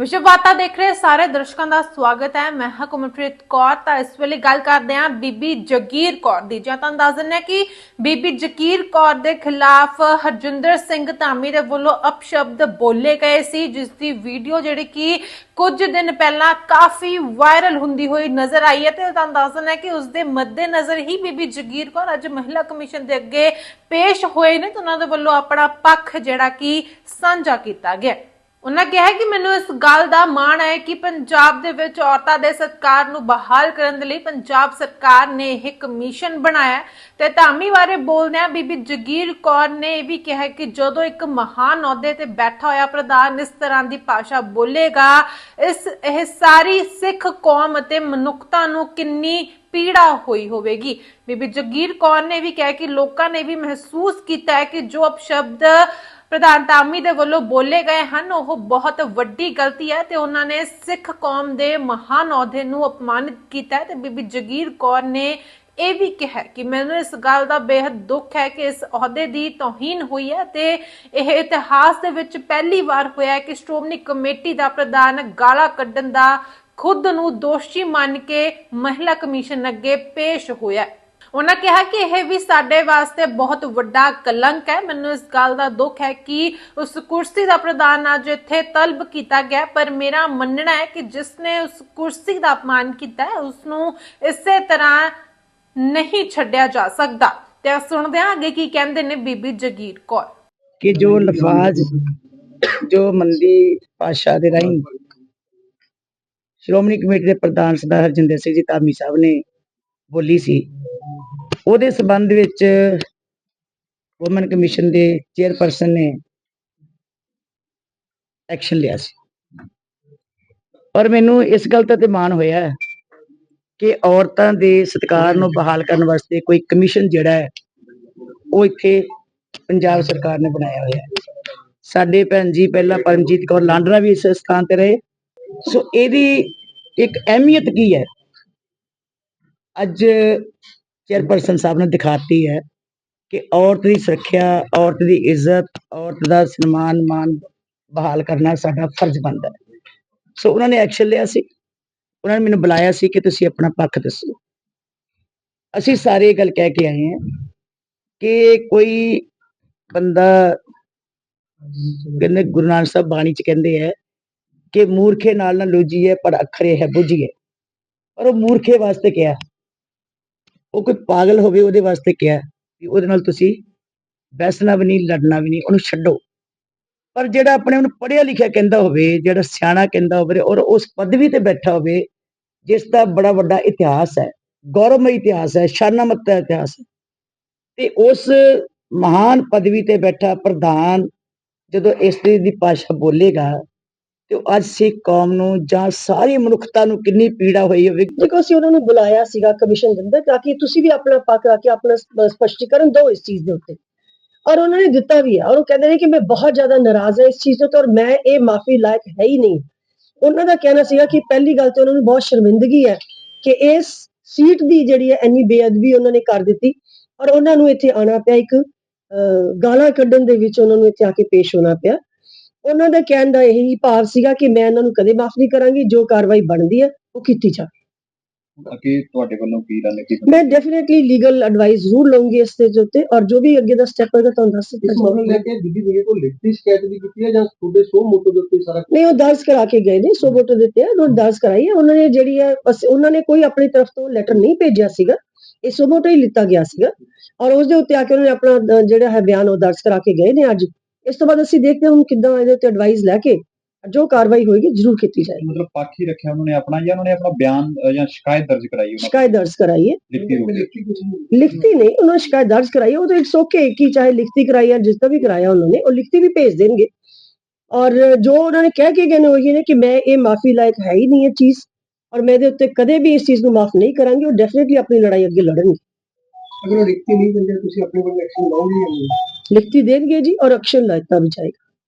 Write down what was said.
ਵਿਸ਼ਵ ਵਾਰਤਾ ਦੇਖ ਰਹੇ ਸਾਰੇ ਦਰਸ਼ਕਾਂ ਦਾ ਸਵਾਗਤ ਹੈ। ਮੈਂ ਹਾਂ ਕੁਮਰਪ੍ਰੀਤ ਕੌਰ। ਤਾਂ ਇਸ ਵੇਲੇ ਗੱਲ ਕਰਦੇ ਹਾਂ ਬੀਬੀ ਜਗੀਰ ਕੌਰ ਦੀ। ਜਾਂ ਤੁਹਾਨੂੰ ਦੱਸ ਦਿੰਦੇ ਹਾਂ ਕਿ ਬੀਬੀ ਜਗੀਰ ਕੌਰ ਦੇ ਖਿਲਾਫ ਹਰਜਿੰਦਰ ਸਿੰਘ ਧਾਮੀ ਦੇ ਵੱਲੋਂ ਅਪਸ਼ਬਦ ਬੋਲੇ ਗਏ ਸੀ, ਜਿਸ ਦੀ ਵੀਡੀਓ ਜਿਹੜੀ ਕਿ ਕੁਝ ਦਿਨ ਪਹਿਲਾਂ ਕਾਫੀ ਵਾਇਰਲ ਹੁੰਦੀ ਹੋਈ ਨਜ਼ਰ ਆਈ ਹੈ। ਤੇ ਤੁਹਾਨੂੰ ਦੱਸ ਦਿੰਦੇ ਕਿ ਉਸ ਦੇ ਮੱਦੇਨਜ਼ਰ ਹੀ ਬੀਬੀ ਜਗੀਰ ਕੌਰ ਅੱਜ ਮਹਿਲਾ ਕਮਿਸ਼ਨ ਦੇ ਅੱਗੇ ਪੇਸ਼ ਹੋਏ ਨੇ ਤੇ ਉਹਨਾਂ ਦੇ ਵੱਲੋਂ ਆਪਣਾ ਪੱਖ ਜਿਹੜਾ ਕਿ ਸਾਂਝਾ ਕੀਤਾ ਗਿਆ। ਉਹਨਾਂ ਕਿਹਾ ਕਿ ਮੈਨੂੰ ਇਸ ਗੱਲ ਦਾ ਮਾਣ ਹੈ ਕਿ ਪੰਜਾਬ ਦੇ ਵਿੱਚ ਔਰਤਾਂ ਦੇ ਸਤਕਾਰ ਨੂੰ ਬਹਾਲ ਕਰਨ ਦੇ ਲਈ ਪੰਜਾਬ ਸਰਕਾਰ ਨੇ ਇਹ ਕਮਿਸ਼ਨ ਬਣਾਇਆ ਤੇ ਧਾਮੀ ਬਾਰੇ ਬੋਲਦਿਆਂ ਬੀਬੀ ਜਗੀਰ ਕੌਰ ਨੇ ਇਹ ਵੀ ਕਿਹਾ ਕਿ ਜਦੋਂ ਇੱਕ ਮਹਾਨ ਅਹੁਦੇ ਤੇ ਬੈਠਾ ਹੋਇਆ ਪ੍ਰਧਾਨ ਇਸ ਤਰ੍ਹਾਂ ਦੀ ਭਾਸ਼ਾ ਬੋਲੇਗਾ, ਇਸ, ਇਹ ਸਾਰੀ ਸਿੱਖ ਕੌਮ ਅਤੇ ਮਨੁੱਖਤਾ ਨੂੰ ਕਿੰਨੀ ਪੀੜਾ ਹੋਈ ਹੋਵੇਗੀ। ਬੀਬੀ ਜਗੀਰ ਕੌਰ ਨੇ ਵੀ ਕਿਹਾ ਕਿ ਲੋਕਾਂ ਨੇ ਵੀ ਮਹਿਸੂਸ ਕੀਤਾ ਹੈ ਕਿ ਜੋ ਅਪਸ਼ਬਦ ਪ੍ਰਧਾਨ ਧਾਮੀ ਦੇ ਵੱਲੋਂ ਬੋਲੇ ਗਏ ਹਨ। ਉਹ ਬਹੁਤ ਵੱਡੀ ਗਲਤੀ ਹੈ ਤੇ ਉਹਨਾਂ ਨੇ ਸਿੱਖ ਕੌਮ ਦੇ ਮਹਾਨ ਅਹੁਦੇ ਨੂੰ ਅਪਮਾਨਿਤ ਕੀਤਾ ਤੇ ਬੀਬੀ ਜਗੀਰ ਕੌਰ ਨੇ ਇਹ ਵੀ ਕਿਹਾ ਕਿ ਮੈਨੂੰ ਇਸ ਗੱਲ ਦਾ ਬੇहद ਦੁੱਖ ਹੈ ਕਿ ਇਸ ਅਹੁਦੇ ਦੀ ਤੋਹੀਨ ਹੋਈ ਹੈ ਤੇ ਇਹ ਇਤਿਹਾਸ ਦੇ ਵਿੱਚ ਪਹਿਲੀ ਵਾਰ ਹੋਇਆ ਹੈ ਕਿ ਸ਼੍ਰੋਮਣੀ ਕਮੇਟੀ ਦਾ ਪ੍ਰਧਾਨ ਗਾਲਾਂ ਕੱਢਣ ਦਾ ਖੁਦ ਨੂੰ ਦੋਸ਼ੀ ਮੰਨ ਕੇ ਮਹਿਲਾ ਕਮਿਸ਼ਨ ਅੱਗੇ ਪੇਸ਼ ਹੋਇਆ ਉਹਨਾਂ ਕਿਹਾ ਕਿ ਇਹ ਵੀ ਸਾਡੇ ਵਾਸਤੇ ਬਹੁਤ ਵੱਡਾ ਕਲੰਕ ਹੈ। ਮੈਨੂੰ ਇਸ ਗੱਲ ਦਾ ਦੁੱਖ ਹੈ ਕਿ ਉਸ ਕੁਰਸੀ ਦਾ ਪ੍ਰਧਾਨ ਅੱਜ ਇੱਥੇ ਤਲਬ ਕੀਤਾ ਗਿਆ, ਪਰ ਮੇਰਾ ਮੰਨਣਾ ਹੈ ਕਿ ਜਿਸ ਨੇ ਉਸ ਕੁਰਸੀ ਦਾ ਅਪਮਾਨ ਕੀਤਾ ਹੈ ਉਸ ਨੂੰ ਇਸੇ ਤਰ੍ਹਾਂ ਨਹੀਂ ਛੱਡਿਆ ਜਾ ਸਕਦਾ। ਤੇ ਸੁਣਦੇ ਹਾਂ ਅੱਗੇ ਕੀ ਕਹਿੰਦੇ ਨੇ ਬੀਬੀ ਜਗੀਰ ਕੌਰ। ਕਿ ਜੋ ਲਫਾਜ਼, ਜੋ ਮੰਦੀ ਭਾਸ਼ਾ ਦੇ ਰਾਹੀਂ ਸ਼੍ਰੋਮਣੀ ਕਮੇਟੀ ਦੇ ਪ੍ਰਧਾਨ ਸਰਦਾਰ ਹਰਜਿੰਦਰ ਸਿੰਘ ਜੀ ਧਾਮੀ ਸਾਹਿਬ ਨੇ ਬੋਲੀ ਸੀ ਉਹਦੇ ਸਬੰਧ ਵਿੱਚ ਵੂਮਨ ਕਮਿਸ਼ਨ ਦੇ ਚੇਅਰਪਰਸਨ ਨੇ ਐਕਸ਼ਨ ਲਿਆ ਸੀ। ਪਰ ਮੈਨੂੰ ਇਸ ਗੱਲ ਦਾ ਤੇ ਮਾਣ ਹੋਇਆ ਕਿ ਔਰਤਾਂ ਦੇ ਸਤਿਕਾਰ ਨੂੰ ਬਹਾਲ ਕਰਨ ਵਾਸਤੇ ਕੋਈ ਕਮਿਸ਼ਨ ਜਿਹੜਾ ਹੈ, ਉਹ ਇੱਥੇ ਪੰਜਾਬ ਸਰਕਾਰ ਨੇ ਬਣਾਇਆ ਹੋਇਆ ਹੈ। ਸਾਡੇ ਭੈਣ ਜੀ ਪਹਿਲਾਂ ਪਰਮਜੀਤ ਕੌਰ ਲਾਂਡਰਾ ਵੀ ਇਸ ਸਥਾਨ ਤੇ ਰਹੇ। ਸੋ ਇਹਦੀ ਇੱਕ ਅਹਿਮੀਅਤ ਕੀ ਹੈ? ਅੱਜ ਚੇਅਰਪਰਸਨ ਸਾਹਿਬ ਨੇ ਦਿਖਾਤੀ ਹੈ ਕਿ ਔਰਤ ਦੀ ਸੁਰੱਖਿਆ, ਔਰਤ ਦੀ ਇੱਜ਼ਤ, ਔਰਤ ਦਾ ਸਨਮਾਨ ਮਾਨ ਬਹਾਲ ਕਰਨਾ ਸਾਡਾ ਫਰਜ਼ ਬਣਦਾ ਹੈ। ਸੋ ਉਹਨਾਂ ਨੇ ਐਕਸ਼ਨ ਲਿਆ ਸੀ। ਉਹਨਾਂ ਨੇ ਮੈਨੂੰ ਬੁਲਾਇਆ ਸੀ ਕਿ ਤੁਸੀਂ ਆਪਣਾ ਪੱਖ ਦੱਸੋ। ਅਸੀਂ ਸਾਰੇ ਇਹ ਗੱਲ ਕਹਿ ਕੇ ਆਏ ਹਾਂ ਕਿ ਕੋਈ ਬੰਦਾ ਕਹਿੰਦੇ ਗੁਰੂ ਨਾਨਕ ਸਾਹਿਬ ਬਾਣੀ ਚ ਕਹਿੰਦੇ ਹੈ ਕਿ ਮੂਰਖੇ ਨਾਲ ਨਾ ਲੋਜੀਏ ਪਰ ਅਖਰੇ ਹੈ ਬੁਝੀਏ। ਪਰ ਉਹ ਮੂਰਖੇ ਵਾਸਤੇ ਕਿਹਾ। ਉਹ ਕੋਈ ਪਾਗਲ ਹੋਵੇ ਉਹਦੇ ਵਾਸਤੇ ਕਿਹਾ ਵੀ ਉਹਦੇ ਨਾਲ ਤੁਸੀਂ ਬੈਸਣਾ ਵੀ ਨਹੀਂ, ਲੜਨਾ ਵੀ ਨਹੀਂ, ਉਹਨੂੰ ਛੱਡੋ। ਪਰ ਜਿਹੜਾ ਆਪਣੇ ਉਹਨੂੰ ਪੜ੍ਹਿਆ ਲਿਖਿਆ ਕਹਿੰਦਾ ਹੋਵੇ, ਜਿਹੜਾ ਸਿਆਣਾ ਕਹਿੰਦਾ ਹੋਵੇ ਔਰ ਉਸ ਪਦਵੀ ਤੇ ਬੈਠਾ ਹੋਵੇ, ਜਿਸ ਦਾ ਬੜਾ ਵੱਡਾ ਇਤਿਹਾਸ ਹੈ, ਗੌਰਵਮਈ ਇਤਿਹਾਸ ਹੈ ਸ਼ਾਨਾਮਤ ਦਾ ਇਤਿਹਾਸ ਹੈ। ਤੇ ਉਸ ਮਹਾਨ ਪਦਵੀ ਤੇ ਬੈਠਾ ਪ੍ਰਧਾਨ ਜਦੋਂ ਇਸਤਰੀ ਦੀ ਭਾਸ਼ਾ ਬੋਲੇਗਾ ਤੇ ਅੱਜ ਸਿੱਖ ਕੌਮ ਨੂੰ ਜਾਂ ਸਾਰੀ ਮਨੁੱਖਤਾ ਨੂੰ ਕਿੰਨੀ ਪੀੜਾ ਹੋਈ ਹੋਵੇਗੀ ਦੇਖੋ ਅਸੀਂ ਉਹਨਾਂ ਨੂੰ ਬੁਲਾਇਆ ਸੀਗਾ ਕਮਿਸ਼ਨ ਦੇ ਅੰਦਰ ਤਾਂ ਕਿ ਤੁਸੀਂ ਵੀ ਆਪਣਾ ਪੱਖ ਰੱਖ ਕੇ ਆਪਣਾ ਸਪਸ਼ਟੀਕਰਨ ਦਿਓ ਇਸ ਚੀਜ਼ ਦੇ ਉੱਤੇ। ਔਰ ਉਹਨਾਂ ਨੇ ਦਿੱਤਾ ਵੀ ਹੈ। ਔਰ ਉਹ ਕਹਿੰਦੇ ਨੇ ਕਿ ਮੈਂ ਬਹੁਤ ਜ਼ਿਆਦਾ ਨਾਰਾਜ਼ ਹਾਂ ਇਸ ਚੀਜ਼ ਤੋਂ ਔਰ ਮੈਂ ਇਹ ਮਾਫੀ ਲਾਇਕ ਹੈ ਹੀ ਨਹੀਂ। ਉਹਨਾਂ ਦਾ ਕਹਿਣਾ ਸੀਗਾ ਕਿ ਪਹਿਲੀ ਗੱਲ ਤੇ ਉਹਨਾਂ ਨੂੰ ਬਹੁਤ ਸ਼ਰਮਿੰਦਗੀ ਹੈ ਕਿ ਇਸ ਸੀਟ ਦੀ ਜਿਹੜੀ ਹੈ ਇੰਨੀ ਬੇਅਦਬੀ ਉਹਨਾਂ ਨੇ ਕਰ ਦਿੱਤੀ ਔਰ ਉਹਨਾਂ ਨੂੰ ਇੱਥੇ ਆਣਾ ਪਿਆ ਇੱਕ ਅਹ, ਗਾਲਾਂ ਕੱਢਣ ਦੇ ਵਿੱਚ ਉਹਨਾਂ ਨੂੰ ਇੱਥੇ ਆ ਕੇ ਪੇਸ਼ ਹੋਣਾ ਪਿਆ। ਉਹਨਾਂ ਦਾ ਕਹਿਣ ਦਾ ਇਹੀ ਭਾਵ ਸੀਗਾ ਕਿ ਮੈਂ ਇਹਨਾਂ ਨੂੰ ਕਦੇ ਮਾਫ ਨਹੀਂ ਕਰਾਂਗੀ ਜੋ ਕਾਰਵਾਈ ਬਣਦੀ ਹੈ ਉਹ ਕੀਤੀ ਜਾਵੇ। ਅੱਗੇ ਤੁਹਾਡੇ ਵੱਲੋਂ ਕੀ ਰਣਨੀਤੀ ਮੈਂ ਡੈਫੀਨਿਟਲੀ ਲੀਗਲ ਐਡਵਾਈਸ ਜ਼ਰੂਰ ਲਵਾਂਗੀ ਇਸ ਦੇ ਉੱਤੇ ਔਰ ਜੋ ਵੀ ਅੱਗੇ ਦਾ ਸਟੈਪ ਹੋਏਗਾ ਤੁਹਾਨੂੰ ਦੱਸ ਦਿੱਤਾ ਜਾਏਗਾ ਲੈ ਕੇ ਬੀਬੀ ਜੀ ਕੋਲ ਲਿਖਤੀ ਸ਼ਿਕਾਇਤ ਵੀ ਕੀਤੀ ਹੈ ਜਾਂ ਤੁਹਾਡੇ ਸੋ ਮੋਟੋ ਦੇ ਉੱਤੇ ਸਾਰਾ ਨਹੀਂ ਉਹ ਦਰਜ ਕਰਾ ਕੇ ਗਏ ਨੇ ਸੋ ਵੋਟਰ ਦਿੱਤੇ ਆ ਉਹ ਦਰਜ ਕਰਾਈ ਹੈ। ਉਹਨਾਂ ਨੇ ਜਿਹੜੀ ਹੈ ਬਸ ਉਹਨਾਂ ਨੇ ਕੋਈ ਆਪਣੀ ਤਰਫ ਤੋਂ ਲੈਟਰ ਨਹੀਂ ਭੇਜਿਆ ਸੀਗਾ। ਇਹ ਸੋ ਵੋਟਰ ਹੀ ਲਿੱਤਾ ਗਿਆ ਸੀਗਾ। ਔਰ ਉਸ ਦੇ ਉੱਤੇ ਆ ਕੇ ਉਹਨਾਂ ਨੇ ਆਪਣਾ ਜਿਹੜਾ ਹੈ ਬਿਆਨ ਉਹ ਦਰਜ ਕਰਾ ਕੇ ਗਏ ਨੇ ਅੱਜ। ਇਸ ਤੋਂ ਬਾਅਦ ਅਸੀਂ ਦੇਖਦੇ ਹਾਂ ਹੁਣ ਕਿੱਦਾਂ ਇਹਦੇ ਉੱਤੇ ਐਡਵਾਈਸ ਲੈ ਕੇ ਜੋ ਕਾਰਵਾਈ ਹੋਏਗੀ ਜ਼ਰੂਰ ਕੀਤੀ ਜਾਏਗੀ ਮਤਲਬ ਪੱਖ ਹੀ ਰੱਖਿਆ ਉਹਨਾਂ ਨੇ ਆਪਣਾ ਜਾਂ ਉਹਨਾਂ ਨੇ ਆਪਣਾ ਬਿਆਨ ਅ, ਜਾਂ ਸ਼ਿਕਾਇਤ ਦਰਜ ਕਰਾਈ ਉਹਨਾਂ ਸ਼ਿਕਾਇਤ ਦਰਜ ਕਰਾਈ ਹੈ ਲਿਖਤੀ ਰੂਪ ਵਿੱਚ ਲਿਖਤੀ ਕੁਝ ਨਹੀਂ ਲਿਖਤੀ ਨਹੀਂ ਉਹਨਾਂ ਨੇ ਸ਼ਿਕਾਇਤ ਦਰਜ ਕਰਾਈ ਹੈ ਉਹ ਤਾਂ ਇਟਸ ਓਕੇ ਕਿ ਚਾਹੇ ਲਿਖਤੀ ਕਰਾਈ ਜਾਂ ਜਿਸ ਦਾ ਵੀ ਕਰਾਇਆ ਉਹਨਾਂ ਨੇ ਉਹ ਲਿਖਤੀ ਵੀ ਭੇਜ ਦੇਣਗੇ ਔਰ ਜੋ ਉਹਨਾਂ ਨੇ ਕਹਿ ਕੇ ਗਏ ਨੇ ਉਹ ਇਹ ਨੇ ਕਿ ਮੈਂ ਇਹ ਮਾਫੀ ਲਾਇਕ ਹੈ ਹੀ ਨਹੀਂ ਇਹ ਚੀਜ਼ ਔਰ ਮੈਂ ਇਹਦੇ ਉੱਤੇ ਕਦੇ ਵੀ ਇਸ ਚੀਜ਼ ਨੂੰ ਮਾਫ ਨਹੀਂ ਕਰਾਂਗੀ ਉਹ ਡੈਫੀਨਿਟਲੀ ਆਪਣੀ ਲੜਾਈ ਅੱਗੇ ਲੜਨਗੇ ਅਗਰ ਉਹ ਲਿਖਤੀ ਨਹੀਂ ਦਿੰਦੇ, ਤੁਸੀਂ ਆਪਣੇ ਵੱਲੋਂ ਐਕਸ਼ਨ ਲਓਗੇ ਜਾਂ ਨਹੀਂ? ਲਿਖਤੀ ਦੇਣਗੇ ਜੀ ਔਰ ਐਕਸ਼ਨ ਲੈਤਾ ਵੀ ਜਾਏਗਾ।